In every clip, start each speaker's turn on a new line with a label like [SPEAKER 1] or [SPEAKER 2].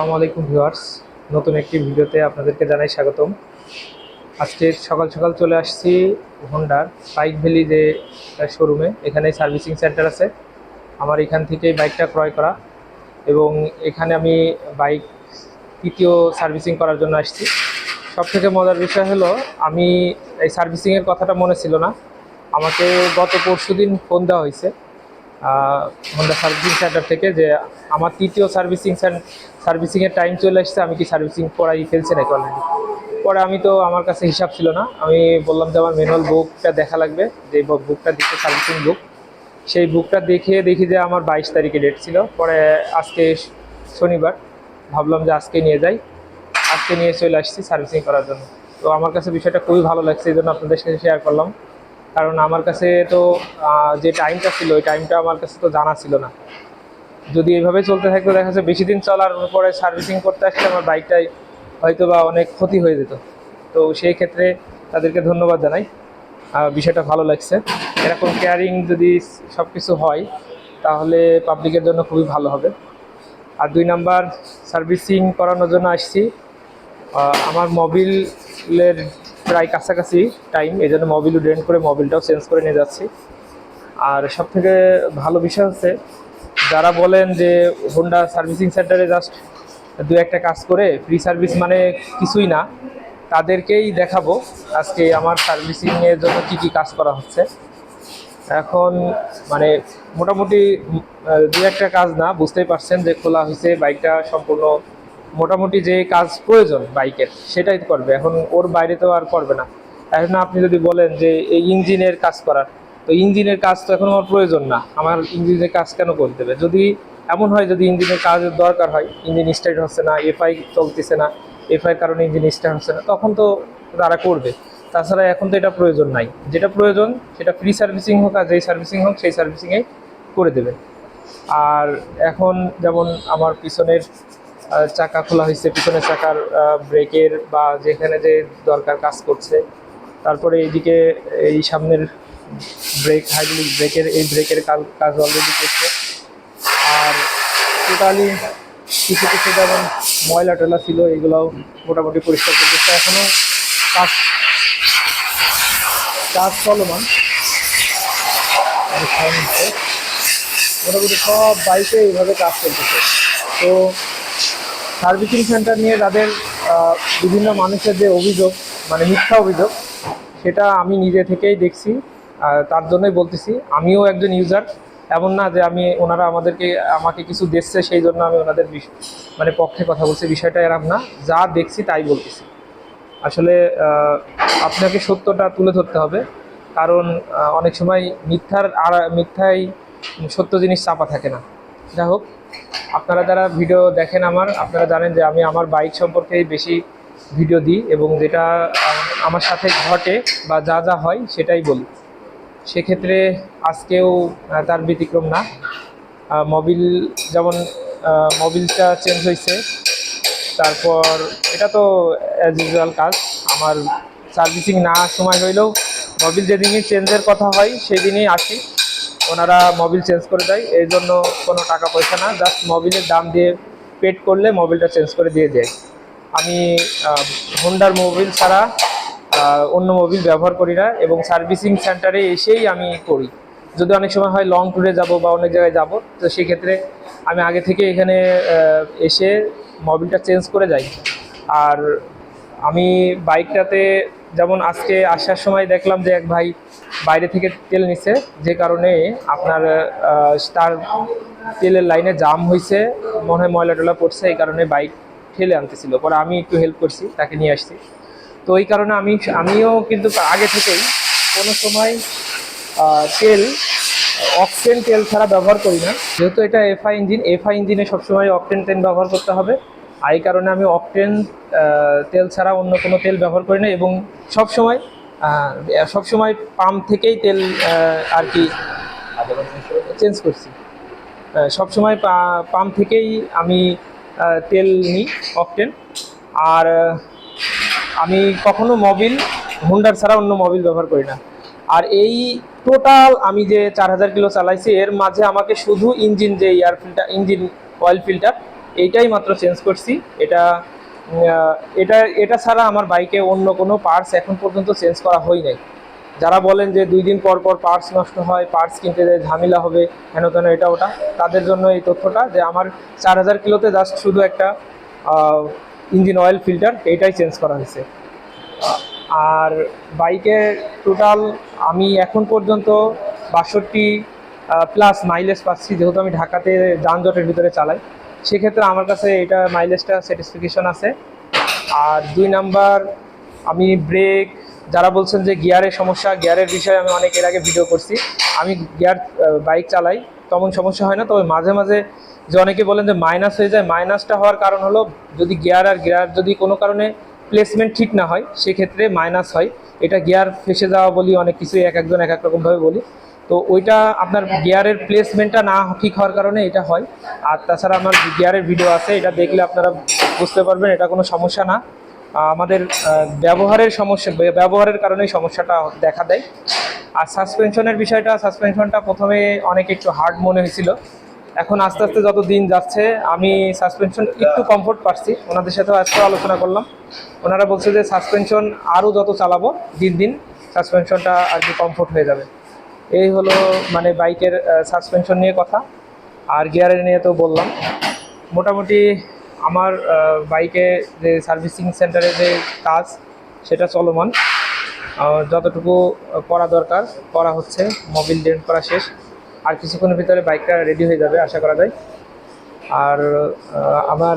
[SPEAKER 1] আসসালামু আলাইকুম ভিউয়ার্স। নতুন একটি ভিডিওতে আপনাদেরকে জানাই স্বাগতম। আজকে সকাল সকাল চলে আসছি হোন্ডার বাইক ভ্যালি যে শোরুমে এখানে সার্ভিসিং সেন্টার আছে। আমার এখান থেকেই বাইকটা ক্রয় করা। এবং এখানে আমি বাইক তৃতীয় সার্ভিসিং করার জন্য আসছি। সব থেকে মজার বিষয় হলো, আমি এই সার্ভিসিংয়ের কথাটা মনে ছিল না। আমাকে গত পরশু দিন ফোন দেওয়া হয়েছে। হোন্ডা সার্ভিসিং সেন্টার থেকে যে আমার তৃতীয় সার্ভিসিং সার্ভিসিংয়ের টাইম চলে এসেছে, আমি কি সার্ভিসিং করাই ফেলছি নাকি অলরেডি পরে আমি তো আমার কাছে হিসাব ছিল না। আমি বললাম যে আমার ম্যানুয়াল বুকটা দেখা লাগবে, যে বুকটা দিচ্ছে সার্ভিসিং বুক সেই বুকটা দেখে দেখি যে আমার বাইশ তারিখে ডেট ছিল। পরে আজকে শনিবার ভাবলাম যে আজকে নিয়ে যাই। আজকে নিয়ে চলে আসছি সার্ভিসিং করার জন্য। তো আমার কাছে বিষয়টা খুবই ভালো লাগছে, এই জন্য আপনাদের সাথে শেয়ার করলাম। কারণ আমার কাছে তো যে টাইমটা ছিল, ওই টাইমটা আমার কাছে তো জানা ছিল না। যদি এইভাবে চলতে থাকতো, দেখা যাচ্ছে বেশি দিন চলার পরে সার্ভিসিং করতে আসলে আমার বাইকটাই হয়তো বা অনেক ক্ষতি হয়ে যেত। তো সেই ক্ষেত্রে তাদেরকে ধন্যবাদ জানাই। বিষয়টা ভালো লাগছে। এরকম কেয়ারিং যদি সব কিছু হয়, তাহলে পাবলিকের জন্য খুবই ভালো হবে। আর দুই নাম্বার সার্ভিসিং করানোর জন্য আসছি। আমার মোবিলের প্রায় কাছাকাছি টাইম এই জন্য মোবিল ড্রেন করে মোবিলটাও চেঞ্জ করে নিয়ে যাচ্ছি। আর সব থেকে ভালো বিষয় হচ্ছে, যারা বলেন যে হোন্ডা সার্ভিসিং সেন্টারে জাস্ট দু একটা কাজ করে ফ্রি সার্ভিস মানে কিছুই না, তাদেরকেই দেখাবো আজকে আমার সার্ভিসিংয়ের জন্য কী কী কাজ করা হচ্ছে। এখন মানে মোটামুটি দু একটা কাজ না, বুঝতেই পারছেন যে খোলা হয়েছে, বাইকটা সম্পূর্ণ মোটামুটি যে কাজ প্রয়োজন বাইকের, সেটাই করবে। এখন ওর বাইরে তো আর করবে না। এখন আপনি যদি বলেন যে এই ইঞ্জিনের কাজ করার, তো ইঞ্জিনের কাজ তো এখন আমার প্রয়োজন না। আমার ইঞ্জিনের কাজ কেন করে দেবে? যদি এমন হয়, যদি ইঞ্জিনের কাজের দরকার হয়, ইঞ্জিন স্টার্ট হচ্ছে না এফআই চলতেছে না এফআই কারণে ইঞ্জিন স্টার্ট হচ্ছে না, তখন তো তারা করবে। তাছাড়া এখন তো এটা প্রয়োজন নাই। যেটা প্রয়োজন, সেটা ফ্রি সার্ভিসিং হোক আর যেই সার্ভিসিং হোক, সেই সার্ভিসিংয়েই করে দেবে। আর এখন যেমন আমার পিছনের চাকা খোলা হয়েছে, পিছনের চাকার ব্রেকের বা যেখানে যে দরকার কাজ করছে। তারপরে এইদিকে এই সামনের ব্রেক হাইড্রোলিক ব্রেকের, এই ব্রেকের কাজ কাজ অলরেডি করছে। আর টোটালি কিছু কিছু যেমন ময়লা টয়লা ছিল, এগুলোও মোটামুটি পরিষ্কার করতেছে। এখনও কাজ কাজ চলমান। মোটামুটি সব বাইকে এইভাবে কাজ চলতেছে। তো সার্ভিসিং সেন্টার নিয়ে তাদের বিভিন্ন মানুষের যে অভিযোগ মানে মিথ্যা অভিযোগ, সেটা আমি নিজে থেকেই দেখছি তার জন্যই বলতেছি, আমিও একজন ইউজার এমন না যে আমি ওনারা আমাদেরকে, আমাকে কিছু দেখছে সেই জন্য আমি ওনাদের মানে পক্ষে কথা বলছি, বিষয়টা এরকম না, যা দেখছি তাই বলতেছি। আসলে আপনাকে সত্যটা তুলে ধরতে হবে, কারণ অনেক সময় মিথ্যার আর মিথ্যাই সত্য জিনিস চাপা থাকে না। যাই হোক আপনারা যারা ভিডিও দেখেন আমার, আপনারা জানেন যে আমি আমার বাইক সম্পর্কে বেশি ভিডিও দিই এবং যেটা আমার সাথে ঘটে বা যা যা হয় সেটাই বলি। সেক্ষেত্রে আজকেও তার ব্যতিক্রম না। মোবিল যেমন মোবিলটা চেঞ্জ হয়েছে, তারপর এটা তো অ্যাজ ইউজুয়াল কাজ। আমার সার্ভিসিং না সময় হইলেও মোবিল যেদিনই চেঞ্জের কথা হয়, সেদিনই আসি। ওনারা মোবিল চেঞ্জ করে দেয়, এই জন্য কোনো টাকা পয়সা না জাস্ট মোবিলের দাম দিয়ে পেড করলে মোবিলটা চেঞ্জ করে দিয়ে দেয়। আমি হোন্ডার মোবিল ছাড়া অন্য মোবিল ব্যবহার করি না এবং সার্ভিসিং সেন্টারে এসেই আমি করি। যদি অনেক সময় হয় লং ট্যুরে যাব বা অনেক জায়গায় যাব, তো সেক্ষেত্রে আমি আগে থেকে এখানে এসে মোবিলটা চেঞ্জ করে যাই। আর আমি বাইকটাতে যেমন আজকে আসার সময় দেখলাম যে এক ভাই বাইরে থেকে তেল নিছে, যে কারণে আপনার তার তেলের লাইনে জাম হয়েছে মনে হয় ময়লা টলা পড়ছে, এই কারণে বাইক ঠেলে আনতেছিল। পরে আমি একটু হেল্প করছি, তাকে নিয়ে আসছি। তো এই কারণে আমি, আমিও কিন্তু আগে থেকেই কোনো সময় তেল অকটেন তেল ছাড়া ব্যবহার করি না। যেহেতু এটা এফআই ইঞ্জিন এফআই ইঞ্জিনে সবসময় অকটেন তেল ব্যবহার করতে হবে। আর এই কারণে আমি অকটেন তেল ছাড়া অন্য কোনো তেল ব্যবহার করি না এবং সবসময় সবসময় পাম্প থেকেই তেল আর কি চেঞ্জ করছি। আহ, সবসময় পা- পাম্প থেকেই আমি তেল নিই অকটেন আর আমি কখনো মোবিল হুন্ডার ছাড়া অন্য মোবিল ব্যবহার করি না। আর এই টোটাল আমি যে চার হাজার কিলো চালাইছি এর মাঝে আমাকে শুধু ইঞ্জিন যে air filter engine oil filter এইটাই মাত্র চেঞ্জ করছি। এটা এটা এটা ছাড়া আমার বাইকে অন্য কোনো পার্টস এখন পর্যন্ত চেঞ্জ করা হয় নাই। যারা বলেন যে দুই দিন পর পর পার্টস নষ্ট হয় পার্টস কিনতে যে ঝামেলা হবে হেন তেন এটা ওটা, তাদের জন্য এই তথ্যটা যে আমার চার হাজার কিলোতে জাস্ট শুধু একটা ইঞ্জিন অয়েল ফিল্টার এইটাই চেঞ্জ করা হয়েছে। আর বাইকের টোটাল আমি এখন পর্যন্ত বাষট্টি প্লাস মাইলেজ পাচ্ছি, যেহেতু আমি ঢাকাতে যানজটের ভিতরে চালাই। সেক্ষেত্রে আমার কাছে এটা মাইলেজটা স্যাটিসফিকেশন আছে। আর দুই নাম্বার, আমি ব্রেক যারা বলছেন যে গিয়ারের সমস্যা গিয়ারের বিষয়ে আমি অনেক এর আগে ভিডিও করছি। আমি গিয়ার বাইক চালাই, তেমন সমস্যা হয় না, তবে মাঝে মাঝে যে অনেকে বলেন যে মাইনাস হয়ে যায় মাইনাসটা হওয়ার কারণ হলো যদি গিয়ার আর গিয়ার যদি কোনো কারণে প্লেসমেন্ট ঠিক না হয়, সেক্ষেত্রে মাইনাস হয়। এটা গিয়ার ফেসে যাওয়া বলি, অনেক কিছুই এক একজন এক এক রকমভাবে বলি। তো ওইটা আপনার গিয়ারের প্লেসমেন্টটা না ঠিক হওয়ার কারণে এটা হয়। আর তাছাড়া আমার গিয়ারের ভিডিও আছে, এটা দেখলে আপনারা বুঝতে পারবেন, এটা কোনো সমস্যা না। আমাদের ব্যবহারের সমস্যা ব্যবহারের কারণে সমস্যাটা দেখা দেয়। আর সাসপেনশনের বিষয়টা সাসপেনশনটা প্রথমে অনেক একটু হার্ড মনে হয়েছিল। এখন আস্তে আস্তে যত দিন যাচ্ছে, আমি সাসপেনশন একটু কমফোর্ট পাচ্ছি। ওনাদের সাথেও আজকেও আলোচনা করলাম। ওনারা বলছে যে সাসপেনশন আরও যত চালাবো, দিন দিন সাসপেনশনটা আর কি কমফোর্ট হয়ে যাবে। এই হলো মানে বাইকের সাসপেনশন নিয়ে কথা। আর গিয়ারের নিয়ে তো বললাম। মোটামুটি আমার বাইকে যে সার্ভিসিং সেন্টারে যে কাজ, সেটা চলমান। যতটুকু করা দরকার, করা হচ্ছে মোবিল ডেন্ট করা শেষ। আর কিছুক্ষণের ভিতরে বাইকটা রেডি হয়ে যাবে, আশা করা যায়। আর আমার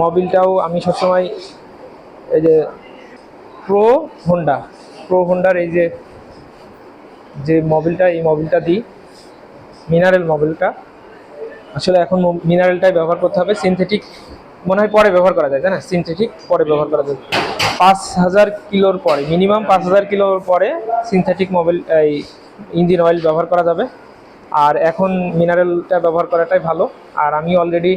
[SPEAKER 1] মোবিলটাও আমি সবসময় এই যে প্রো হোন্ডা প্রো হোন্ডার এই যে যে মোবিলটা, এই মোবিলটা দিই। মিনারেল মোবিলটা। আসলে এখন মিনারেলটাই ব্যবহার করতে হবে। সিনথেটিক মনে হয় পরে ব্যবহার করা যায়, তাই না? সিনথেটিক পরে ব্যবহার করা যায়। পাঁচ হাজার কিলোর পরে মিনিমাম পাঁচ হাজার কিলোর পরে সিনথেটিক মোবিল এই ইঞ্জিন অয়েল ব্যবহার করা যাবে। আর এখন মিনারেলটা ব্যবহার করাটাই ভালো। আর আমি অলরেডি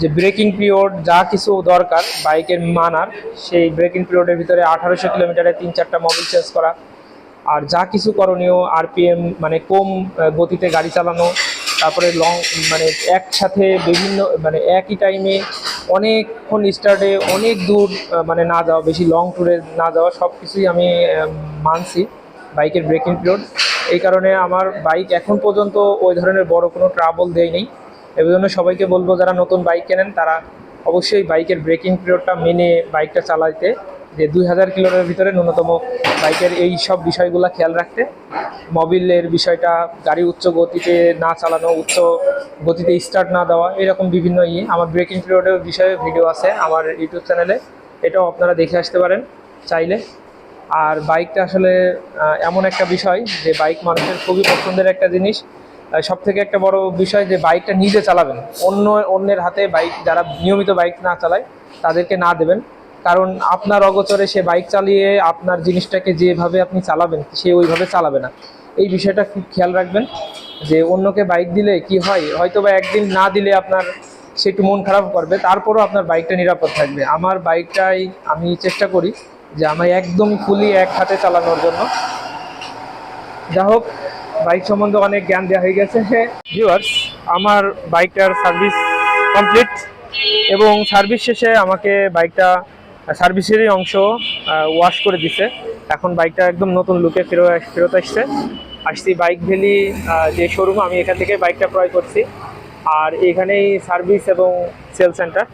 [SPEAKER 1] যে ব্রেকিং পিরিয়ড যা কিছু দরকার বাইকের মানার, সেই ব্রেকিং পিরিয়ডের ভিতরে আঠারোশো কিলোমিটারে তিন চারটা মোবিল চেঞ্জ করা। আর যা কিছু করণীয় আরপিএম মানে কম গতিতে গাড়ি চালানো, তারপরে লং মানে একসাথে বিভিন্ন মানে একই টাইমে অনেকক্ষণ স্টার্টে অনেক দূর মানে না যাওয়া, বেশি লং ট্যুরে না যাওয়া সব কিছুই আমি মানছি বাইকের ব্রেকিং পিরিয়ড এই কারণে আমার বাইক এখন পর্যন্ত ওই ধরনের বড় কোনো ট্রাবল দেয় নেই। এই জন্য সবাইকে বলব, যারা নতুন বাইক কেনেন, তারা অবশ্যই বাইকের ব্রেকিং পিরিয়ডটা মেনে বাইকটা চালাইতে যে দুই হাজার কিলোর ভিতরে ন্যূনতম বাইকের এই সব বিষয়গুলো খেয়াল রাখতে। মবিলের বিষয়টা, গাড়ি উচ্চ গতিতে না চালানো, উচ্চ গতিতে স্টার্ট না দেওয়া, এরকম বিভিন্ন ইয়ে। আমার ব্রেকিং পিরিয়ডের বিষয়ে ভিডিও আছে আমার ইউটিউব চ্যানেলে এটাও আপনারা দেখে আসতে পারেন চাইলে। আর বাইকটা আসলে এমন একটা বিষয় যে বাইক মানুষের খুবই পছন্দের একটা জিনিস। সব থেকে একটা বড় বিষয় যে বাইকটা নিজে চালাবেন। অন্য, অন্যের হাতে বাইক, যারা নিয়মিত বাইক না চালায়, তাদেরকে না দেবেন। কারণ আপনার অগোচরে সে বাইক চালিয়ে আপনার জিনিসটাকে যেভাবে আপনি চালাবেন, সে ওইভাবে চালাবে না। এই বিষয়টা খুব খেয়াল রাখবেন যে অন্যকে বাইক দিলে কি হয় হয়তো বা একদিন না দিলে আপনার সে একটু মন খারাপ করবে, তারপরও আপনার বাইকটা নিরাপদ থাকবে। আমার বাইকটাই আমি চেষ্টা করি যে আমি একদম ফুলি এক হাতে চালানোর জন্য। যা হোক, বাইক সম্বন্ধে অনেক জ্ঞান দেওয়া হয়ে গেছে। ভিউয়ার্স আমার বাইকটার সার্ভিস কমপ্লিট এবং সার্ভিস শেষে আমাকে বাইকটা সার্ভিসেরই অংশ ওয়াশ করে দিছে। এখন বাইকটা একদম নতুন লুকে ফেরত ফেরত আসছে। আসছি বাইক ভ্যালি যে শোরুম আমি এখান থেকে বাইকটা ক্রয় করছি। আর এখানেই সার্ভিস এবং সেল সেন্টার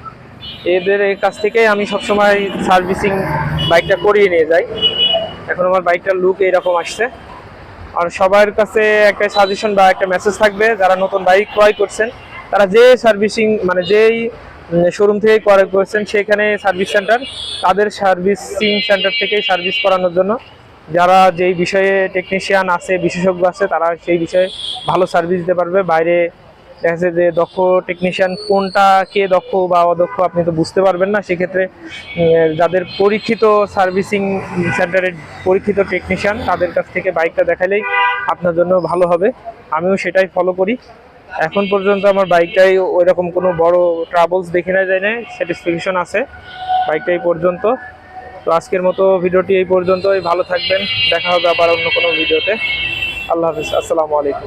[SPEAKER 1] এদের কাছ থেকেই আমি সবসময় সার্ভিসিং বাইকটা করিয়ে নিয়ে যাই। এখন আমার বাইকটার লুক এইরকম আসছে। আর সবার কাছে একটা সাজেশন বা একটা মেসেজ থাকবে, যারা নতুন বাইক ক্রয় করছেন, তারা যে সার্ভিসিং মানে যেই শোরুম থেকে ক্রয় করছেন। সেখানে সার্ভিস সেন্টার তাদের সার্ভিসিং সেন্টার থেকেই সার্ভিস করানোর জন্য যারা যেই বিষয়ে টেকনিশিয়ান আছে, বিশেষজ্ঞ আছে, তারা সেই বিষয়ে ভালো সার্ভিস দিতে পারবে। বাইরে দেখা যে দক্ষ টেকনিশিয়ান কোনটা কে দক্ষ বা অদক্ষ আপনি তো বুঝতে পারবেন না। সেক্ষেত্রে যাদের পরীক্ষিত সার্ভিসিং সেন্টারের পরীক্ষিত টেকনিশিয়ান তাদের কাছ থেকে বাইকটা দেখালেই আপনার জন্য ভালো হবে। আমিও সেটাই ফলো করি। এখন পর্যন্ত আমার বাইকটাই ওই রকম কোনো বড় ট্রাভেলস দেখে না যায় না স্যাটিসফ্যাকশন আছে বাইকটাই পর্যন্ত। তো আজকের মতো ভিডিওটি এই পর্যন্তই, ভালো থাকবেন, দেখা হবে আবার অন্য কোনো ভিডিওতে। আল্লাহ হাফিজ, আসসালামু আলাইকুম।